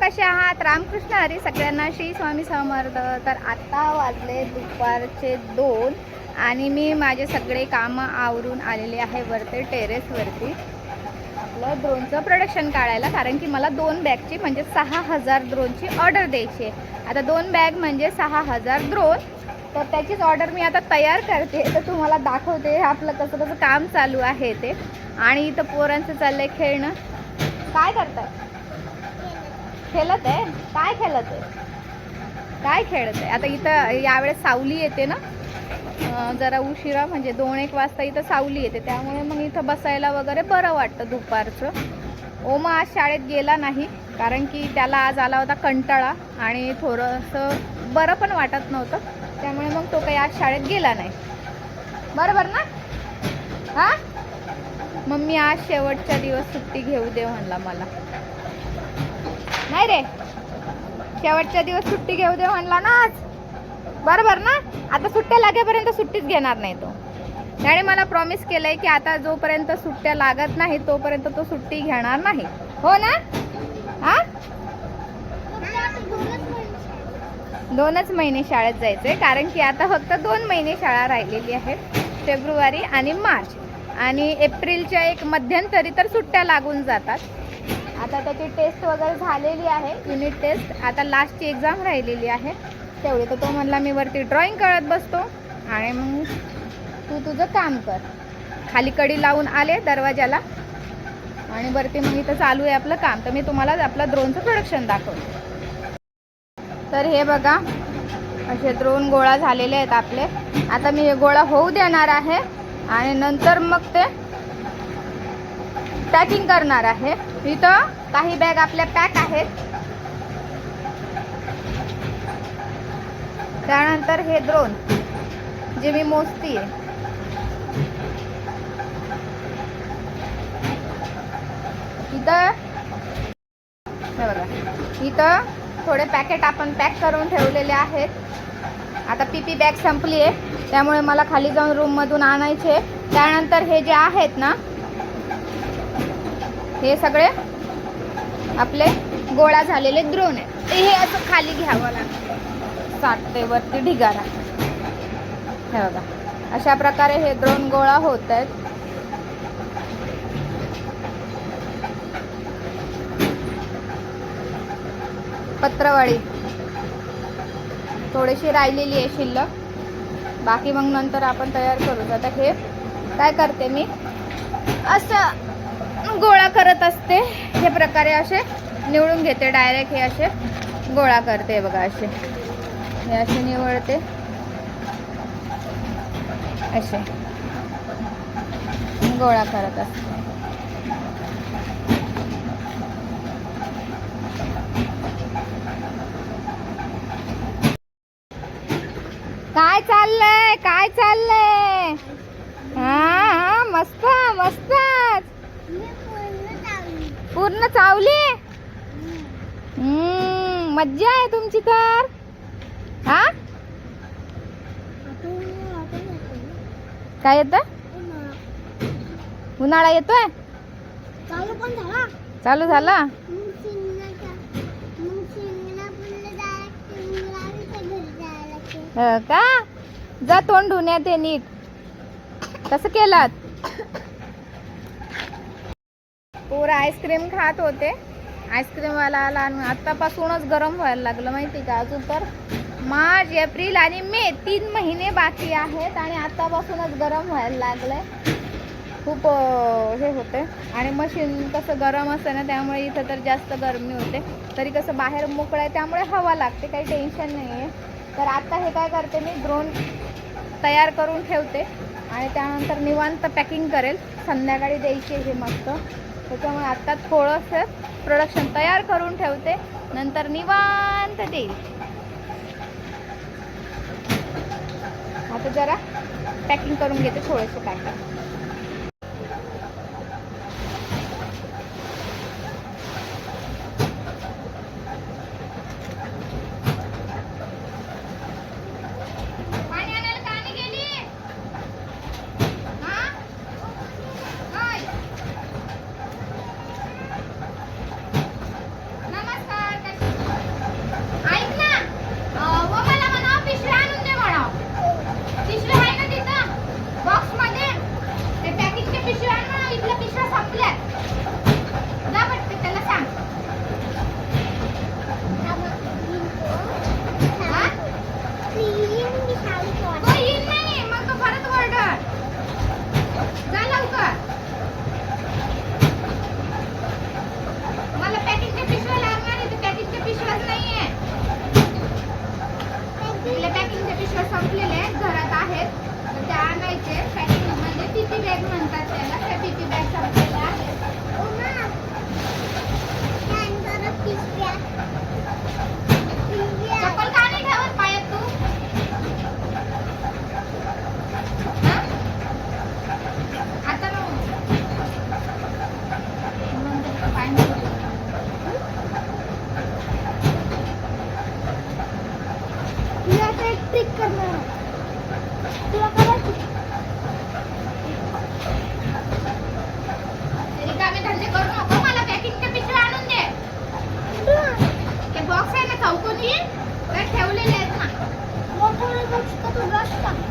कसे आहात? रामकृष्ण हरी सगळ्यांना श्री स्वामी समर्थ. तर आता वाजले दुपारचे दोन आणि मी माझे सगळे कामं आवरून आलेले आहे वरती टेरेसवरती आपलं ड्रोनचं प्रोडक्शन काढायला कारण की मला दोन बॅगची म्हणजे सहा हजार ड्रोनची ऑर्डर द्यायची आहे. आता दोन बॅग म्हणजे सहा हजार ड्रोन तर त्याचीच ऑर्डर मी आता तयार करते. तर तुम्हाला दाखवते आपलं कसं कसं काम चालू आहे ते. आणि इथं पोरांचं चाललंय खेळणं. काय करताय? खेळत आहे? काय खेळत आहे? काय खेळत आहे? आता इथं यावेळेस सावली येते ना? जरा उशिरा म्हणजे दोन एक वाजता इथं सावली येते. त्यामुळे मग इथं बसायला वगैरे बरं वाटतं दुपारचं. ओमा आज शाळेत गेला नाही कारण की त्याला आज आला होता कंटाळा आणि थोडंसं बरं पण वाटत नव्हतं. त्यामुळे मग तो काही आज शाळेत गेला नाही. बरोबर ना? हा? मम्मी आज शेवटचा दिवस सुट्टी घेऊ दे म्हणला मला. नाही रे. शेवटच्या दिवस सुट्टी घेऊ दे म्हणला ना आज. बरोबर ना? आता सुट्ट्या लागेपर्यंत सुट्टीच घेणार नाही तो. त्याने मला प्रॉमिस केलंय की आता जोपर्यंत सुट्ट्या लागत नाही तोपर्यंत तो सुट्टी घेणार नाही. हो ना? हा? दोनच महिने शाळेत जायचंय कारण की आता फक्त दोन महिने शाळा राहिलेली आहेत फेब्रुवारी आणि मार्च. आणि एप्रिलच्या एक मध्यंतरी तर सुट्ट्या लागून जातात. आता त्याची टेस्ट वगैरे झालेली आहे. युनिट टेस्ट आता लास्टची एक्झाम राहिलेली आहे. तेवढी तर तो म्हणला मी वरती ड्रॉइंग करत बसतो. आणि मग तू तुझं काम कर. खाली कडी लावून आले दरवाजाला आणि वरती मग इथं चालू आहे आपलं काम. तर मी तुम्हाला आपलं ड्रोनचं प्रोडक्शन दाखवते. तर हे बघा असे ड्रोन गोळा झालेले आहेत आपले. आता मी हे गोळा होऊ देणार आहे. आणि नंतर मग ते पॅकिंग करणार आहे. इथं काही बॅग आपल्या पॅक आहेत. त्यानंतर हे द्रोण जे मी मोजतीये. आहे इथं बघा इथं थोडे पॅकेट आपण पॅक करून ठेवलेले आहेत. आता पी पी बॅग संपली आहे त्यामुळे मला खाली जाऊन रूममधून आणायचे त्यानंतर हे जे आहेत ना हे सगळे आपले गोळा झालेले द्रोण आहेत. हे असं खाली घ्यावं लागतं. साठते वरती ढिगारा. हे बघा. अशा प्रकारे हे द्रोण गोळा होत आहेत. पत्रवाळी. थोडीशी राहिलेली आहे शिल्लक. बाकी मग नंतर आपण तयार करू आता हे काय करते मी? असं गोळा करत असते. हे प्रकारे असे निवडून घेते. डायरेक्ट हे असे गोळा करते बघा असे. हे असे निवडते. असे. गोळा करत असते. काय चाललंय? काय चाललंय? हा हा मस्त मस्त पूर्ण चावली? हम्म मज्जा आहे तुमची तर. हा? काय येत उन्हाळा येतोय? चालू झाला. हो का? जा तोंड धुण्यात नीट. कसं केलात? पोरं आईस्क्रीम खात होते. आईस्क्रीमवाला आला आणि आत्तापासूनच गरम व्हायला लागलं माहिती का अजून तर. मार्च एप्रिल आणि मे तीन महिने बाकी आहेत आणि आत्तापासूनच गरम व्हायला लागलंय. खूप हे होते आणि मशीन कसं गरम असतं ना त्यामुळे इथं तर जास्त गरमी होते. तरी कसं बाहेर मोकळं आहे त्यामुळे हवा लागते काही टेन्शन नाही आहे तर आत्ता हे काय करते मी ड्रोन तयार करून ठेवते. आणि त्यानंतर निवांत पॅकिंग करेल. संध्याकाळी द्यायची हे मस्त. त्याच्यामुळे आत्ता थोडंसं प्रोडक्शन तयार करून ठेवते. नंतर निवांत देईल. आता जरा पॅकिंग करून घेते थोडंसं पॅकिंग 你好，一เ他被抓去了。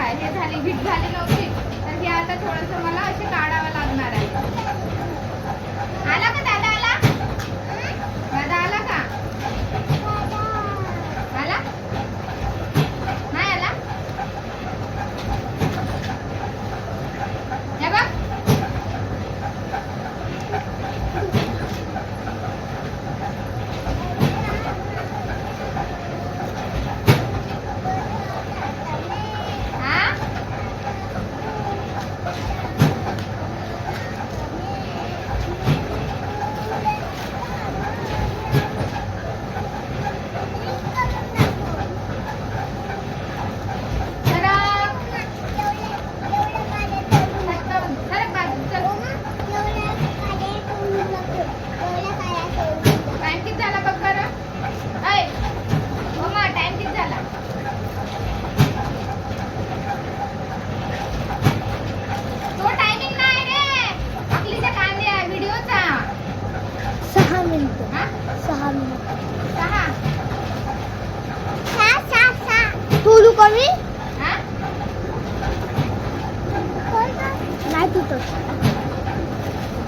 हे झाली हिट झाली नव्हती. तर हे आता थोडंसं मला असे काढावं लागणार आहे. आला का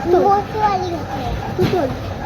给我做一个呗，就做一个。